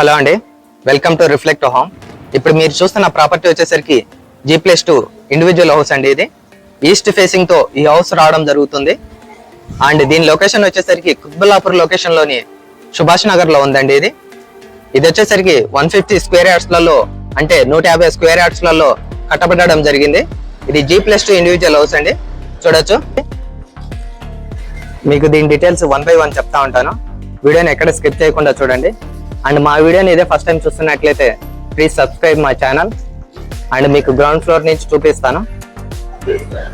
Hello అండి. Welcome to Reflect Home. ఇప్పుడు మీరు చూస్తున్న ప్రాపర్టీ వచ్చేసరికి G plus two individual house అండి ఇది. ఈస్ట్ ఫేసింగ్తో ఈ హౌస్ రావడం జరుగుతుంది. అండ్ దీని లొకేషన్ వచ్చేసరికి కుత్బుల్లాపూర్ లొకేషన్లోని సుభాష్ నగర్లో ఉందండి ఇది. ఇది వచ్చేసరికి వన్ ఫిఫ్టీ స్క్వేర్ యార్డ్స్లలో అంటే నూట యాభై స్క్వేర్ యార్డ్స్లలో కట్టబడడం జరిగింది. ఇది G plus two individual house అండి. చూడొచ్చు. మీకు దీని డీటెయిల్స్ వన్ బై వన్ చెప్తా ఉంటాను. వీడియోని ఎక్కడ స్కిప్ చేయకుండా చూడండి. అండ్ మా వీడియోని ఇదే ఫస్ట్ టైం చూస్తున్నట్లయితే ప్లీజ్ సబ్స్క్రైబ్ మా ఛానల్ అండ్ మీకు గ్రౌండ్ ఫ్లోర్ నుంచి చూపిస్తాను.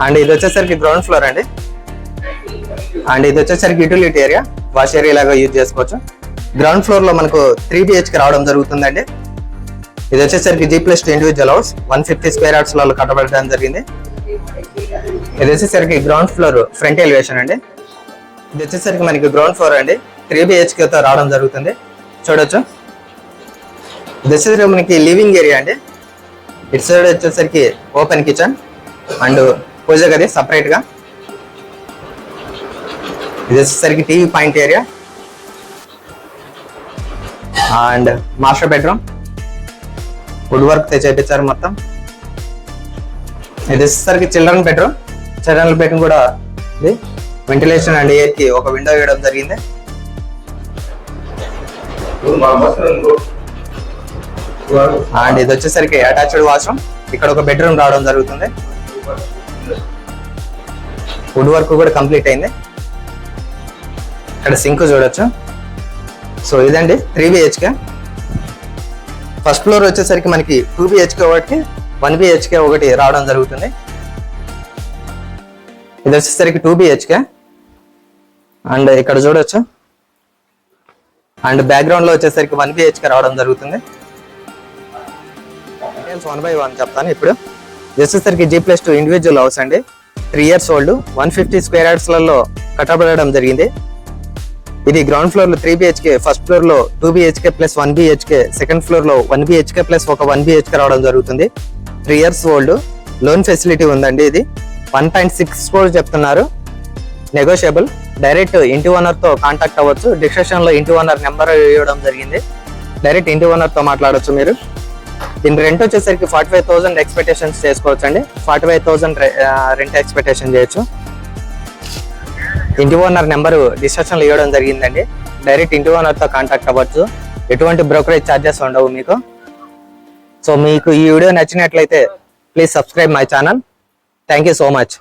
అండ్ ఇది వచ్చేసరికి గ్రౌండ్ ఫ్లోర్ అండి. అండ్ ఇది వచ్చేసరికి యూటిలిటీ ఏరియా వాష్ ఏరియా లాగా యూజ్ చేసుకోవచ్చు. గ్రౌండ్ ఫ్లోర్లో మనకు త్రీ బిహెచ్కి రావడం జరుగుతుందండి. ఇది వచ్చేసరికి G plus individual house one fifty square యార్డ్స్లో కట్టబడడం జరిగింది. ఇది వచ్చేసరికి గ్రౌండ్ ఫ్లోర్ ఫ్రంట్ ఎలివేషన్ అండి. ఇది వచ్చేసరికి మనకి గ్రౌండ్ ఫ్లోర్ అండి. త్రీ బిహెచ్కేతో రావడం జరుగుతుంది. చూడొచ్చు. దిస్ ఇస్ మనకి లివింగ్ ఏరియా అండి. ఇటు సైడ్ వచ్చేసరికి ఓపెన్ కిచెన్ అండ్ పూజ గది సపరేట్గా. ఇది వచ్చేసరికి TV point area and master bedroom wood వర్క్తో చేపించారు మొత్తం. ఇది వచ్చేసరికి చిల్డ్రన్ బెడ్రూమ్ చిల్డ్రన్ బెడ్రూమ్ కూడా ఇది. వెంటిలేషన్ అండ్ ఎయిర్కి ఒక విండో వేయడం జరిగింది. అండ్ ఇది వచ్చేసరికి అటాచ్డ్ వాష్రూమ్ ఇక్కడ ఒక బెడ్రూమ్ రావడం జరుగుతుంది. వుడ్ వర్క్ కూడా కంప్లీట్ అయింది. ఇక్కడ సింక్ చూడొచ్చు. సో ఇదండి త్రీ బిహెచ్కే ఫస్ట్ ఫ్లోర్ వచ్చేసరికి మనకి టూ బిహెచ్కే ఒకటి వన్ బిహెచ్కే ఒకటి రావడం జరుగుతుంది. ఇది వచ్చేసరికి టూ బిహెచ్కే అండ్ ఇక్కడ చూడొచ్చు. అండ్ బ్యాక్గ్రౌండ్లో వచ్చేసరికి వన్ బిహెచ్కే రావడం జరుగుతుంది. వన్ బై వన్ చెప్తాను ఇప్పుడు. వచ్చేసరికి G plus two individual house అండి. Three years old one fifty square యార్డ్స్లలో కట్టబడడం జరిగింది. ఇది గ్రౌండ్ ఫ్లోర్లో త్రీ బిహెచ్కే ఫస్ట్ ఫ్లోర్లో two BHK plus one BHK second ఫ్లోర్లో వన్ బిహెచ్కే ప్లస్ ఒక వన్ బిహెచ్కే రావడం జరుగుతుంది. Three years old loan facility ఉందండి ఇది. వన్ పాయింట్ సిక్స్ ఫోర్ చెప్తున్నారు. నెగోషియబుల్ డైరెక్ట్ ఇంటి ఓనర్తో కాంటాక్ట్ అవ్వచ్చు. డిస్క్రిప్షన్లో ఇంటి ఓనర్ నెంబర్ ఇవ్వడం జరిగింది. డైరెక్ట్ ఇంటి ఓనర్తో మాట్లాడొచ్చు మీరు. దీని రెంట్ వచ్చేసరికి ఫార్టీ ఫైవ్ థౌసండ్ ఎక్స్పెక్టేషన్స్ చేసుకోవచ్చు అండి forty five thousand rent expectation చేయొచ్చు. ఇంటి ఓనర్ నెంబర్ డిస్క్రిప్షన్లో ఇవ్వడం జరిగిందండి. డైరెక్ట్ ఇంటి ఓనర్తో కాంటాక్ట్ అవ్వచ్చు. ఎటువంటి బ్రోకరేజ్ ఛార్జెస్ ఉండవు మీకు. సో మీకు ఈ వీడియో నచ్చినట్లయితే please subscribe my channel thank you so much